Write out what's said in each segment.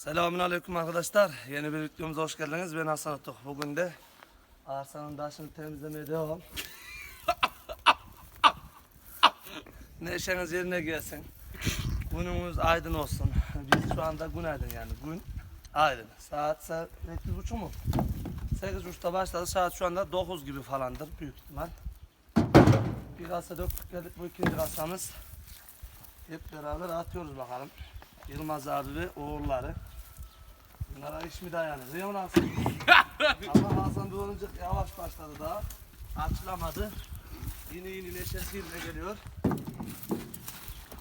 Selamünaleyküm arkadaşlar. Yeni bir videomuza hoş geldiniz. Ben Hasan Atok. Bugün de arsanın taşını temizlemeye devam. Neşeniz yerine gelsin. Günümüz aydın olsun. Biz şu anda günaydın yani. Gün aydın. Saat sa- sekiz buçuk mu? Sekiz buçukta başladı. Saat şu anda 9 gibi falandır büyük ihtimal. Bir kasa döktük geldik. Bu ikinci kasamız. Hep beraber atıyoruz bakalım. Yılmaz abi ve oğulları. Bunlara iş mi dayanır? Değil mi Hasan? Ama Hasan olunca yavaş başladı daha. Açılamadı. Yeni yeni neşesi yerine geliyor.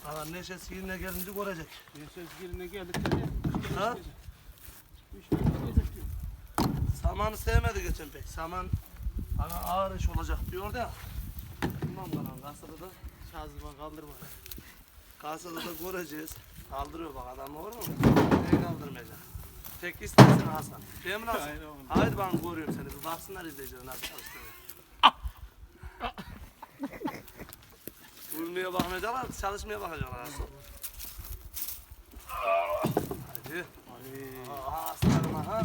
Ama neşesi yerine gelince görecek. Söz yerine geldik dedi. Ha? Üç gün gidecek diyor. Samanı sevmedi geçen pek. Saman bana ağır iş olacak diyordu ya. Bilmem bana kasada da Şazıma kaldırma. kasada da göreceğiz. Kaldırıyor bak adam olur mu? Neyi kaldırmayacak? Tek istersen Hasan. Değil mi Hasan? Haydi ben görüyorum seni. Bir baksınlar izleyiciler nasıl çalıştığını. Vurmaya bakmayacaklar, çalışmaya bakacaklar Hasan. Hadi. Aha aslanım aha.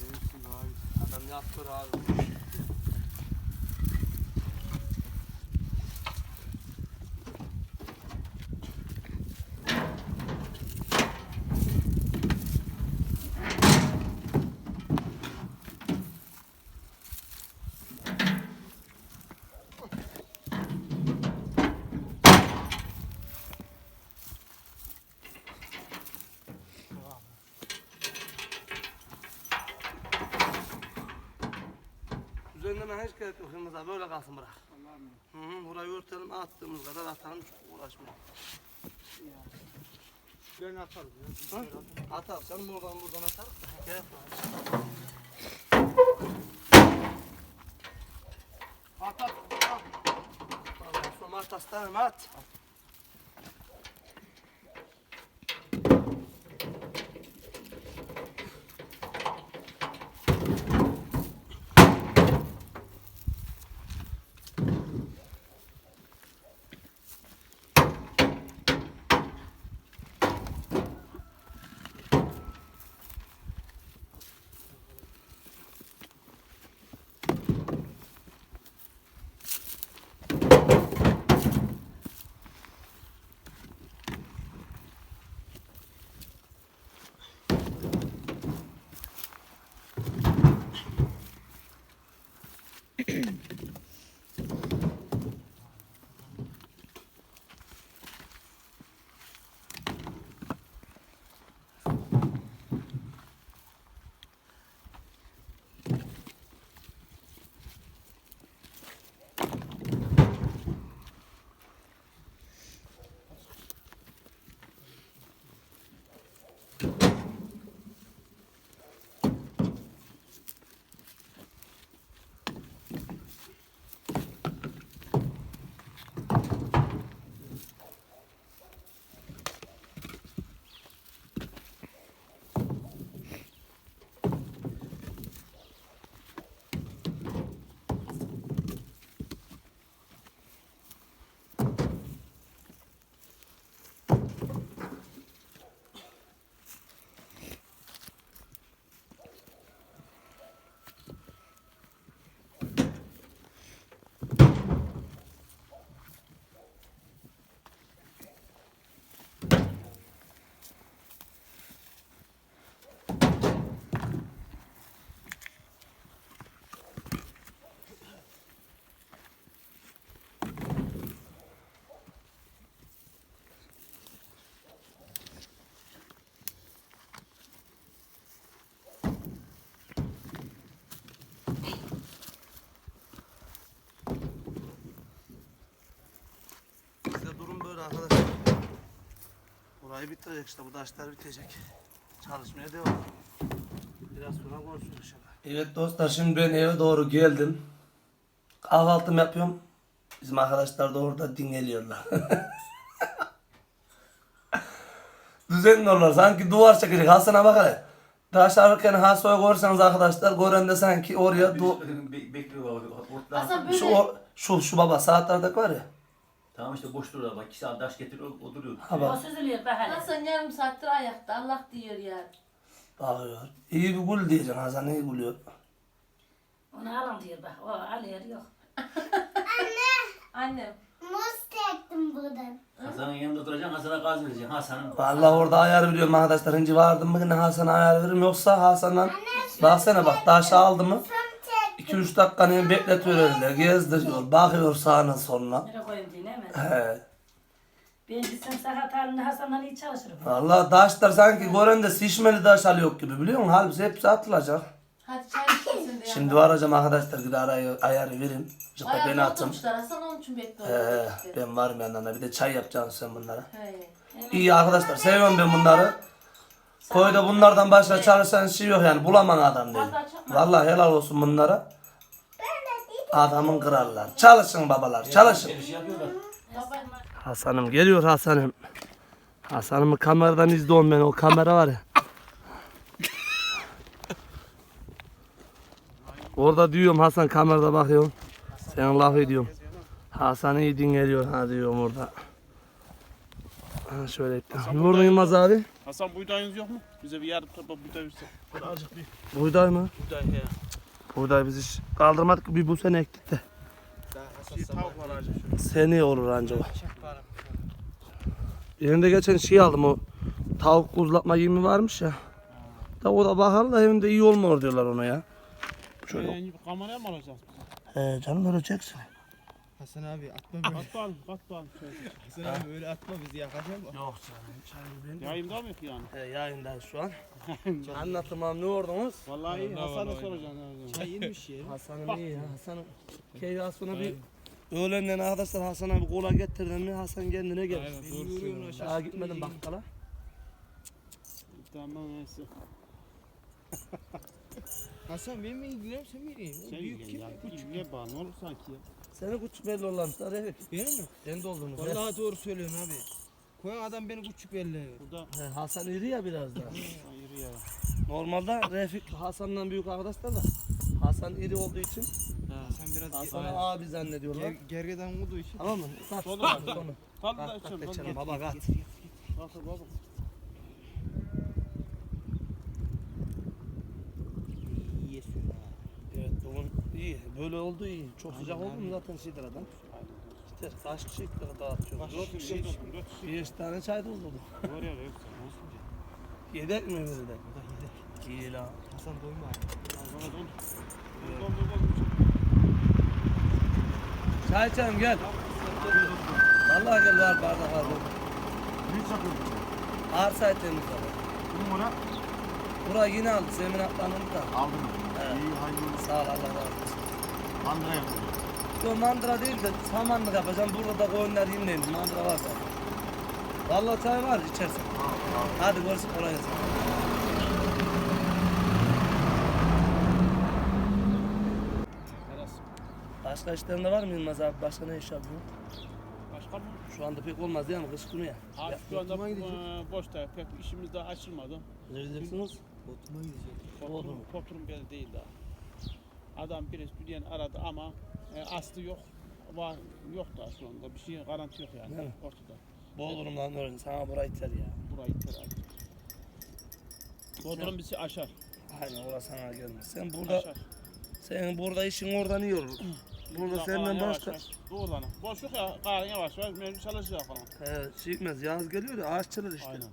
Neymişsin abi? Adam yaptır abi. Hiç gerek yok Yılmaz abi böyle kalsın bırak. Allah'ım. Hı hı, burayı örtelim attığımız kadar atalım çok uğraşmayalım. Ben atarım ya. Ha? Atar sen buradan buradan atar. Gerek yok. At at at. Vallahi Şu martaslarım at. Bizde Burayı bitirecek işte bu taşlar bitecek. Çalışmaya devam. Biraz sonra konuşuruz inşallah. Evet dostlar şimdi ben eve doğru geldim. Kahvaltımı yapıyorum. Bizim arkadaşlar da orada dinleniyorlar. Düzenli olurlar. Sanki duvar çekecek. Hasan'a bak hele. Taşlarken Hasan'ı görürseniz arkadaşlar gören de sanki oraya du Be- bekliyor baba. Ortadan. Hasan böyle şu, şu şu baba saatlerdeki var ya. Tamam işte boş duruyor bak. İki saat taş getiriyor oturuyor. Ha o bak. süzülüyor be hele. Hasan yarım saattir ayakta Allah diyor yani. Bakıyor. İyi bir gül diyeceksin Hasan iyi gülüyor. Onu alın diyor bak. O alıyor yok. Annem. Muz çektim buradan. Hasan'ın yanında duracaksın, Hasan'a gaz vereceksin. Hasan'ın Vallahi orada ayar biliyorum arkadaşlar. Hinci vardım mı yine Hasan'a ayar veririm. Yoksa Hasan'dan baksana bak taşı aldı mı çek. 2-3 dakikanı bekletiyor gezdiriyor. Bakıyor sağına soluna. Nereye koyayım diye mi? He. Ben gitsem sakat halinde Hasan'dan iyi çalışırım. Vallahi taşlar sanki görende şişmeli taş alıyor gibi biliyor musun? Halbuki hepsi atılacak. Hadi çay içmesin diye. Şimdi varacağım arkadaşlar bir arayı ayarı vereyim. İşte beni Ayağına atın. oturmuşlar. Hasan onun için He, bekliyor. ben varım yanlarına bir de çay yapacaksın sen bunlara. He. İyi arkadaşlar seviyorum ben bunları. Koyda bunlardan başka çalışan şey yok yani bulamam adam değil. Vallahi helal olsun bunlara. Adamın krallar. Çalışın babalar çalışın. bir şey. Hasan'ım geliyor Hasan'ım. Hasan'ımı kameradan izliyorum ben o kamera var ya. Orada diyorum Hasan kamerada bakıyorum. Sen laf ediyorum. Hasan iyi dinliyor ha diyorum orada. Ha şöyle ettim. Nurlu Yılmaz abi. Hasan buğdayınız yok mu? Bize bir yarım torba buğday verse. Azıcık bir Buğday mı? buğday he. Buğday biz hiç kaldırmadık bir bu sene ektik de. Şey, tavuk var. Seneye olur anca o. Yerinde geçen şey aldım o tavuk kuzlatma yemi varmış ya. Da o da bakalım da evinde iyi olmuyor diyorlar ona ya. Şöyle. Şöyle bir kameraya mı alacağız? He canım öyle çeksin. Hasan abi atma böyle. Bağlı. Şöyle. Hasan abi öyle atma bizi yakacak mı? Yok canım çayı ben. Yayında mı yani? He yayındayız şu an. Anlatımam ne ordunuz? Vallahi iyi. Hasan'a soracaksın. abi. Çay yemiş ya. Hasan'ım iyi ya. Hasan'ım. Keyif sonra bir Öğlenden arkadaşlar Hasan abi kola getirdim mi Hasan kendine. Beni yoruyorum aşağı. Daha gitmedim bakkala. Tamam neyse. Hasan ben mi ilgileniyorum sen mi ilgileniyorsun? Sen Büyük ilgilen kim? ya. Küçük. İlgiye bağlı ne olur sanki ya. Seni küçük belli olamışlar evet. Benim mi? Sen he. Vallahi doğru söylüyorsun abi. Koyan adam beni küçük belli. Burada He, Hasan iri ya biraz daha. ayrı ya. Normalde Refik Hasan'dan büyük arkadaşlar da Hasan iri olduğu için Hasan biraz Hasan'ı ge- abi zannediyorlar. ger, gergedan olduğu için. Tamam mı? Kat, Sonu var. sonu. Kaldı da Kat, kat, geçelim Kaldı. baba kat. Kaldı baba. İyi sür ha. Evet bugün iyi. Böyle oldu iyi. Çok sıcak oldu mu zaten şeydir adam. İşte kaç kişi dağıtıyor. Kaç Dört kişi? Beş tane çay doldurduk. Var ya yok. Yedek mi bir de? İyi la. Hasan doyma abi. Bana don. Don don don. Çay içelim gel. Vallahi gel var bardak var. Ne çakıyorsun? Arsa ettiğimiz var. Bu numara Burayı yine aldı. Zemin atlandı da. aldın mı? Evet. İyi hayırlı. Sağ ol Allah razı olsun. Mandıra yapıyor. Yo mandıra değil de samanlık yapacağım. Burada da koyunlar yemleyeyim. Mandıra var zaten. Vallahi çay var içersin. Hadi görüşürüz kolay gelsin. Başka işlerinde var mı Yılmaz abi? Başka ne iş yapıyor? Başka mı? Şu anda pek olmaz değil mi? Kış günü ya. Abi şu anda eee, boşta pek işimiz daha açılmadı. Ne diyeceksiniz? Botuma gidecek. Mu? potrum belli değil daha. Adam bir stüdyen aradı ama e, aslı yok. Var, yok da şu anda. Bir şey garanti yok yani Değil mi? ortada. Bolurum lan öyle. Sana burayı iter ya. Burayı iter abi. Bodrum bizi aşar. Aynen orası sana gelmez. Sen burada, Aşar. senin burada işin oradan iyi olur. Burada senden başka... Doğru Boşluk ya, kalan yavaş yavaş mecbur çalışacak falan. He, şey gitmez. Yaz geliyor ya ağaççılık işte. Aynen.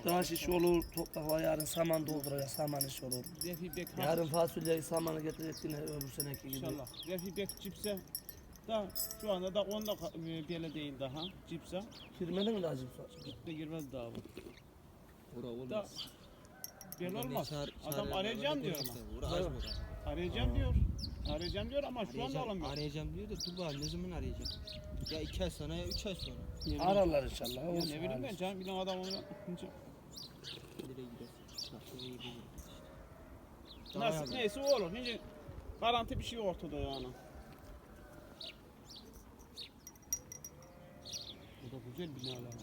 Taş işi olur, toprakla yarın saman dolduracak, saman işi olur. Yarın fasulyeyi samanı getirecek yine öbür seneki gibi. İnşallah. Refi Bek cipse da şu anda da onda e, belli değil daha cipse. Girmedi mi daha cipsa? De girmez daha bu. Ora olmaz. Da Orada ne olmaz. çağır- Adam arayacağım diyor ama. Mı? Arayacağım diyor. Arayacağım diyor ama şu anda Arayacağım, alamıyor. arayacağım diyor da dur bakalım ne zaman arayacak? Ya iki ay sonra ya üç ay sonra. Ne bileyim- Ararlar inşallah. Ya ne bileyim ben canım bilen adam onu yapınca. Nereye gider? Nasıl. Nasıl neyse o olur. Şimdi garanti bir şey ortada yani. Bu da güzel binalar.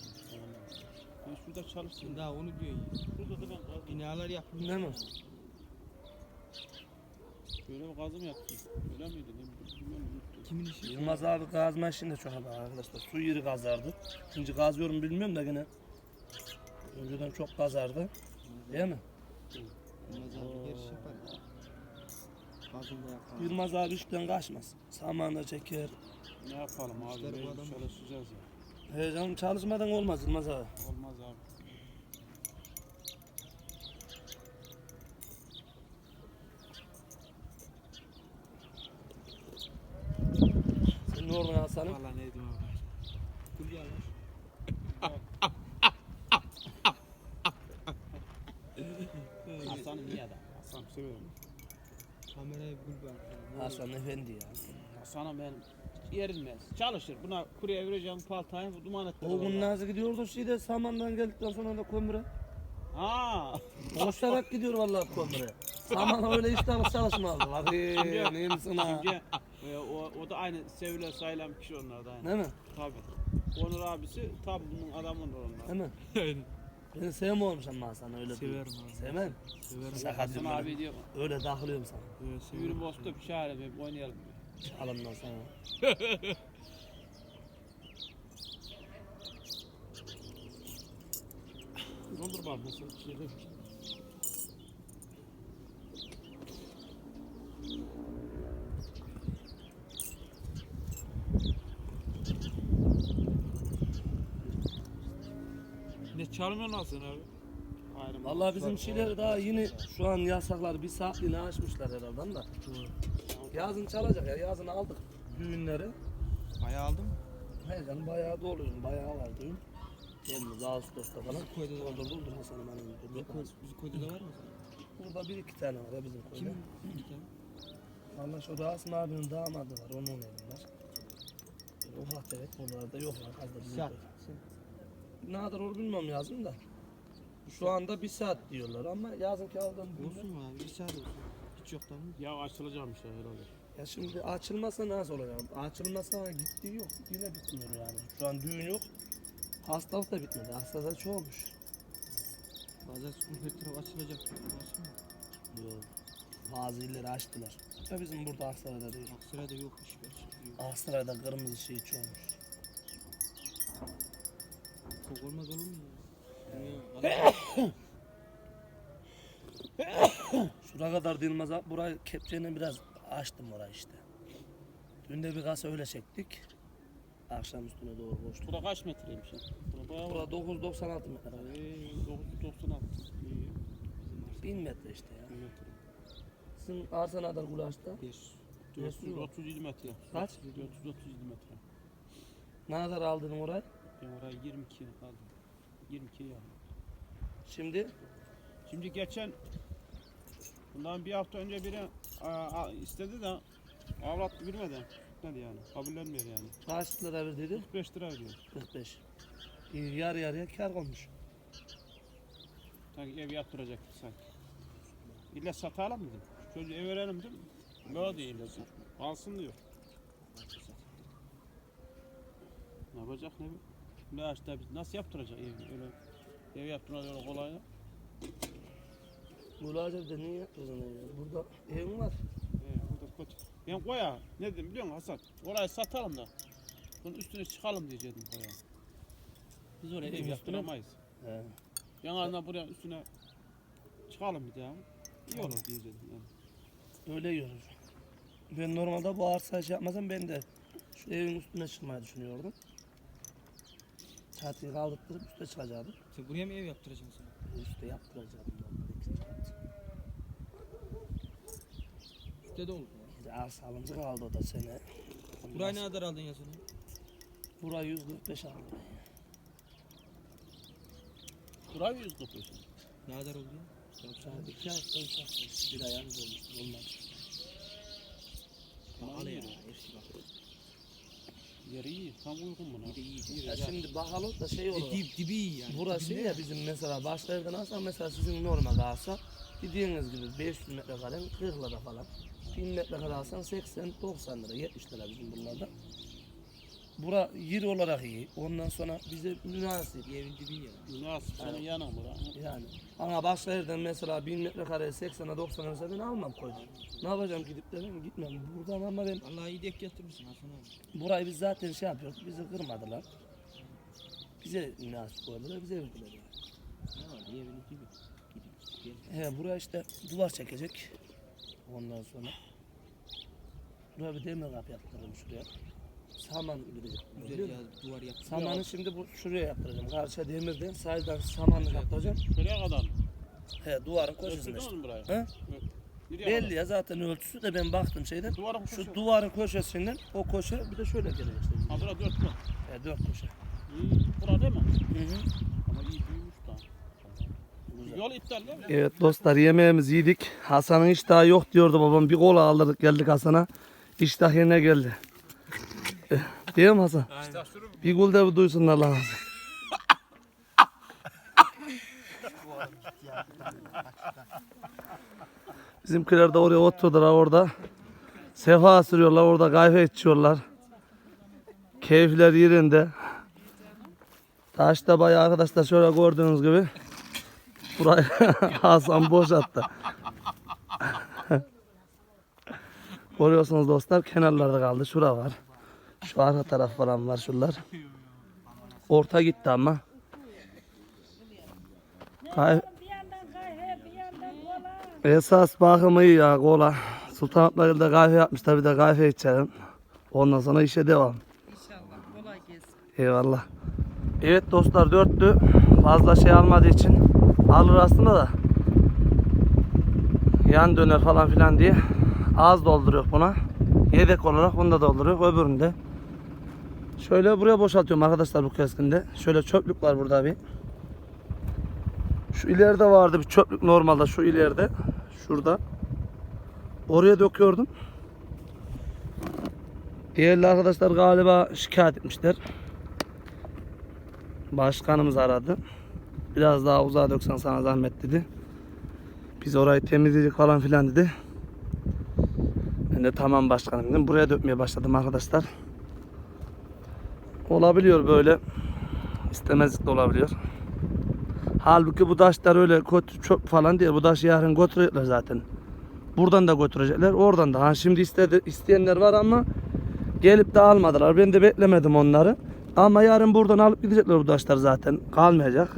Ben şurada çalıştım. Daha onu diyor ya. Şurada da ben kazım. Binalar yapılmış. Ne mi? Şöyle bir kazım yaptım. Öyle miydi? Ne bileyim, bilmiyorum. Kimin işi? Yılmaz abi kazma işinde çok haber arkadaşlar. Su yeri kazardı. Şimdi kazıyorum bilmiyorum da gene. Önceden çok kazardı. Değil mi? Yılmaz abi her iş yapar. Gazında yapar. Yılmaz abi işten kaçmaz. Samanla çeker. Ne yapalım abi? Bu adam- çalışacağız ya. Heyecan çalışmadan olmaz Yılmaz abi. Olmaz abi. Ne Hasan'ım? Valla neydim abi. Kul yağlar. Hasan iyi adam. Hasan severim. Kameraya bir gül var. Hasan efendi ya. Hasan'a ben yerilmez. Çalışır. Buna kurye vereceğim paltayı bu duman etti. O gün Nazi gidiyordu şeyde samandan geldikten sonra da kömüre. Ha. Koşarak gidiyor vallahi kömüre. Saman öyle işten çalışmazdı. Bak iyi, neyim sana. Çünkü e, o, o da aynı sevilen sayılan bir kişi onlar da aynı. Değil mi? Tabii. Onur abisi tabi bunun adamın onlar. Değil mi? Aynen. Ben sevmiyorum sen Hasan öyle Severim abi. Sevmem. Severim. Sakat Hasan abi diyor. Öyle dağılıyorum sana. Evet, Yürü severim. bostuk çağır be oynayalım diyor. Alımdan sana. Mesela bir şey Ne çalmıyorsun Hasan abi? Ayrım. Vallahi bizim şeyler daha yeni şu an yasaklar bir saatliğine açmışlar herhalde da. Yazın çalacak ya yazın aldık düğünleri. Bayağı aldım. He canım bayağı doluyum bayağı var düğün. Temmuz, Ağustos'ta falan. Koyda da var. Doldur doldur Hasan'ım. Bizim, koy, bizim koyda da var mı? Burada bir iki tane var ya bizim köyde. Kim? Bir tane. Valla şu Rasim abinin damadı var onun evi var. Ufak tefek onlarda yoklar az da bizim. Köyde. Nadir olur bilmiyorum yazın da. Şu anda bir saat diyorlar ama yazınki aldığım düğünler- Olsun mu abi? Bir saat olsun. Hiç yok tamam. Ya açılacakmış ya herhalde. Ya şimdi açılmasa nasıl olacak? Açılmasa gittiği yok. Yine bitmiyor yani. Şu an düğün yok. Hastalık da bitmedi. Hasta da çoğulmuş. Bazen sıkıntı taraf açılacak. Mı? Yok. Bazı illeri açtılar. Ya bizim burada Aksaray'da değil. Aksaray'da yok iş var. Yok. Aksaray'da kırmızı şey çoğulmuş. Çok olmaz olur mu? Dünya kadar- kadar Dilmaz abi. Burayı kepçeyle biraz açtım orayı işte. Dün de bir kasa öyle çektik. Akşam üstüne doğru boştu. Bura kaç metreymiş ya? Bura bayağı Bura 996 metre. Eee 996. İyi. 1000 metre işte ya. Bir metre. Sizin arsa kadar Gulaş'ta? 500. 437 metre. Kaç? 437 metre. Ne kadar aldın orayı? Oraya 22 aldım. 22 ya. Şimdi Şimdi geçen bundan bir hafta önce biri a, a, istedi de avrat girmeden gitmedi yani. Kabullenmiyor yani. kaç lira verdiydi? 45 lira veriyor. 45. İyi, yarı yarıya kar olmuş. Sanki ev yaptıracak sanki. İlle satalım dedim. Çocuğu ev verelim dedim. Böyle değil dedim. Alsın diyor. Ne yapacak ne bileyim. Ne işte biz nasıl yaptıracak ev öyle ev yaptırmak öyle kolay ya. Gulaş da niye yapıyorsun ya? Burada evim var. Ee, burada kötü. Ben koya ne dedim biliyor musun Hasan? Orayı satalım da bunun üstüne çıkalım diyecektim koya. Biz oraya ev yaptıramayız. He. Yanlarına buraya üstüne çıkalım bir daha. İyi olur diyecektim yani. Öyle görür. Ben normalde bu arsa şey yapmasam ben de şu evin üstüne çıkmayı düşünüyordum. Çatıyı kaldırtırıp üste çıkacaktım. Sen buraya mı ev yaptıracaksın sen? Üste kat. Üstte de olur. İşte arsa alınca kaldı o da sene. Burayı ne kadar aldın ya sen? Burayı 145 aldım. Burayı 145. Ne kadar oldu ya? Saat iki hafta, üç hafta. Bir ay yanız olmuştur. Olmaz. Pahalı ya. Yeri iyi. Tam uygun buna. Bir de iyi. Ya şimdi bakalım da şey olur. E, dip, dibi iyi yani. Burası ya bizim mesela başka evden alsam mesela sizin normal alsa dediğiniz gibi 500 metrekare 40 lira falan. 1000 metrekare alsan 80 90 lira 70 lira bizim bunlarda. Bura yer olarak iyi. Ondan sonra bize münasip. Bir evin dibi ya. Nasıl senin yanın bura. Yani ama başka evden mesela 1000 metrekare 80'a 90'a olsa ben almam koydum. Ne yapacağım gidip de ben gitmem. Buradan ama ben Vallahi iyi denk getirmişsin Hasan abi. burayı biz zaten şey yapıyoruz. Bizi kırmadılar. Bize münasip koydular. Bize verdiler yani. Ne var? Bir. Gidip gel. He buraya işte duvar çekecek. Ondan sonra. Buraya bir demir kapı yaptırırım şuraya. Saman gidecek. Güzel ya duvar yap. Samanı şimdi bu şuraya yaptıracağım. Karşıya demirden sahilden samanlı yaptıracağım. Şuraya kadar. He duvarın köşesine Ölçüldü işte. buraya? He? Nereye Belli kadar? ya zaten ölçüsü de ben baktım şeyden. Duvarın Şu köşesi. duvarın köşesinden o köşe bir de şöyle gelecek işte. Ha bura dört mü? He dört köşe. İyi. Bura değil mi? Hı hı. Ama iyi büyümüş da. Yol iptal değil mi? Evet dostlar yemeğimizi yedik. Hasan'ın iştahı yok diyordu babam. Bir kola aldırdık geldik Hasan'a. İştah yerine geldi. Değil mi Hasan? Bir gol de duysunlar lan Hasan. Bizimkiler de oraya oturdular orada. Sefa sürüyorlar orada kahve içiyorlar. Keyifler yerinde. Taşta bayağı arkadaşlar şöyle gördüğünüz gibi Burayı Hasan boşalttı. Görüyorsunuz dostlar kenarlarda kaldı. Şura var. Şu arka taraf falan var şuralar. Orta gitti ama. Kay Esas bakımı iyi ya kola. Sultanatları'da kahve yapmışlar bir de kahve içelim. Ondan sonra işe devam. İnşallah kolay gelsin. Eyvallah. Evet dostlar dörtlü fazla şey almadığı için alır aslında da yan döner falan filan diye az dolduruyor buna. Yedek olarak bunu da dolduruyor öbüründe. Şöyle buraya boşaltıyorum arkadaşlar bu keskinde. Şöyle çöplük var burada bir. Şu ileride vardı bir çöplük normalde şu ileride. Şurada. Oraya döküyordum. Diğerli arkadaşlar galiba şikayet etmişler. Başkanımız aradı. Biraz daha uzağa döksen sana zahmet dedi. Biz orayı temizledik falan filan dedi. Ben de tamam başkanım dedim. Buraya dökmeye başladım arkadaşlar. Olabiliyor böyle. İstemezlik de olabiliyor. Halbuki bu taşlar öyle kötü çok falan değil. Bu taşı yarın götürecekler zaten. Buradan da götürecekler. Oradan da. Ha şimdi istedi, isteyenler var ama gelip de almadılar. Ben de beklemedim onları. Ama yarın buradan alıp gidecekler bu taşlar zaten. Kalmayacak.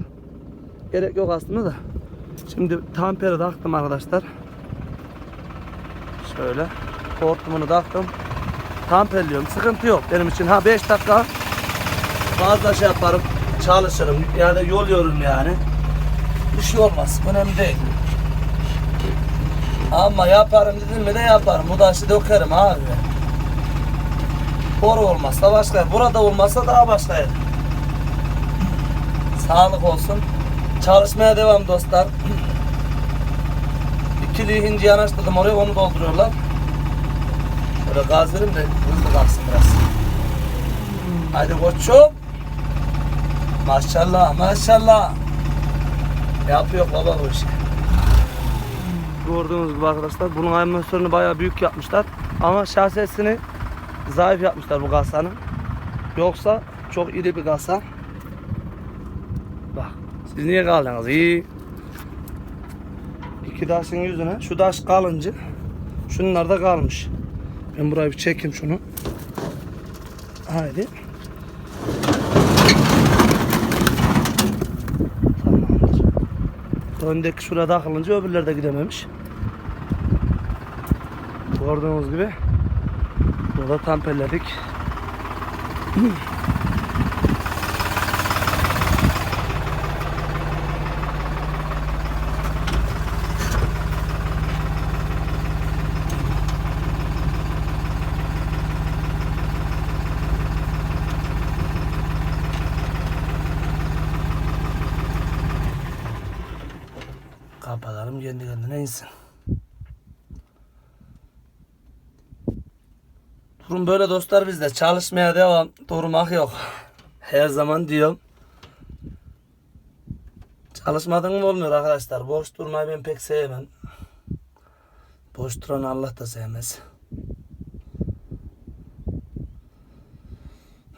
Gerek yok aslında da. Şimdi tamperi taktım arkadaşlar. Şöyle. Hortumunu taktım. Tamperliyorum. Sıkıntı yok benim için. Ha 5 dakika fazla şey yaparım. Çalışırım. Yani yol yorum yani. Bir şey olmaz. Önemli değil. Ama yaparım dedim mi de yaparım. Bu taşı dökerim abi. Boru olmazsa başka. Burada olmazsa daha başka. Sağlık olsun. Çalışmaya devam dostlar. İkili hinci yanaştırdım oraya onu dolduruyorlar. Şöyle gaz verin de hızlı kalksın biraz. Hadi koçum. Maşallah maşallah. Yapıyor baba bu işi. Gördüğünüz gibi arkadaşlar bunun animasyonunu bayağı büyük yapmışlar. Ama şahsiyesini zayıf yapmışlar bu kasanın. Yoksa çok iri bir kasa. Bak siz niye kaldınız? İyi. İki taşın yüzüne. Şu taş kalıncı. Şunlar da kalmış. Ben burayı bir çekeyim şunu. Haydi. Öndeki şuraya takılınca öbürler de gidememiş. Gördüğünüz gibi burada. Kapatalım Durum böyle dostlar bizde. Çalışmaya devam. Durmak yok. Her zaman diyorum. Çalışmadın mı olmuyor arkadaşlar. Boş durmayı ben pek sevmem. Boş duran Allah da sevmez.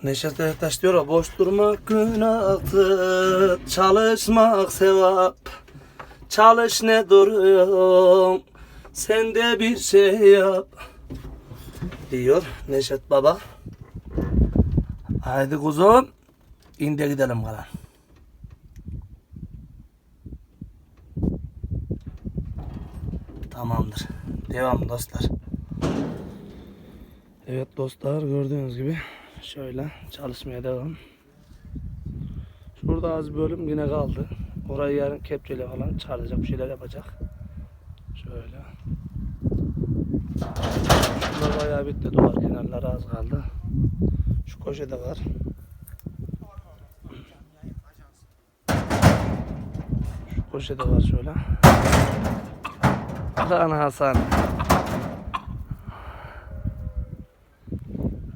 Neşet Ertaş diyor boş durmak günahtır, çalışmak sevap. Çalış ne duruyorsun, sen de bir şey yap. Diyor Neşet Baba. Haydi kuzum, in de gidelim kalan. Tamamdır. Devam dostlar. Evet dostlar gördüğünüz gibi şöyle çalışmaya devam. Şurada az bölüm yine kaldı. Orayı yarın kepçeyle falan çıkaracak bir şeyler yapacak. Şöyle. Şunlar bayağı bitti duvar kenarları az kaldı. Şu köşede var. Şu köşede var şöyle. Lan Hasan.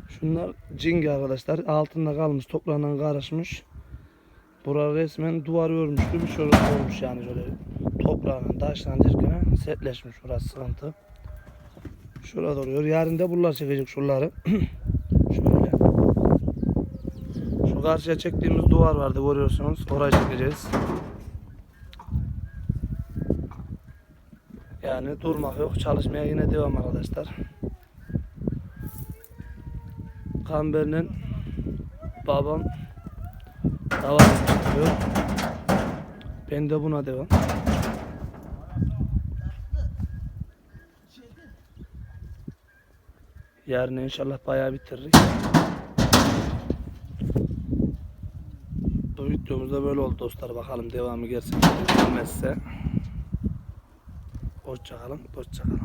Şunlar cingi arkadaşlar. Altında kalmış, toprağından karışmış. Bura resmen duvar örmüş gibi şöyle olmuş yani şöyle toprağının derken setleşmiş burası sıkıntı. Şurada oluyor. Yarın da buralar çekecek şuraları. şöyle. Şu karşıya çektiğimiz duvar vardı görüyorsunuz. Orayı çekeceğiz. Yani durmak yok. Çalışmaya yine devam arkadaşlar. Kamber'in babam devam ediyor. Ben de buna devam. Yarın inşallah bayağı bitiririz. Bu videomuz da böyle oldu dostlar. Bakalım devamı gerçekten gelmezse. Hoşçakalın, hoşçakalın.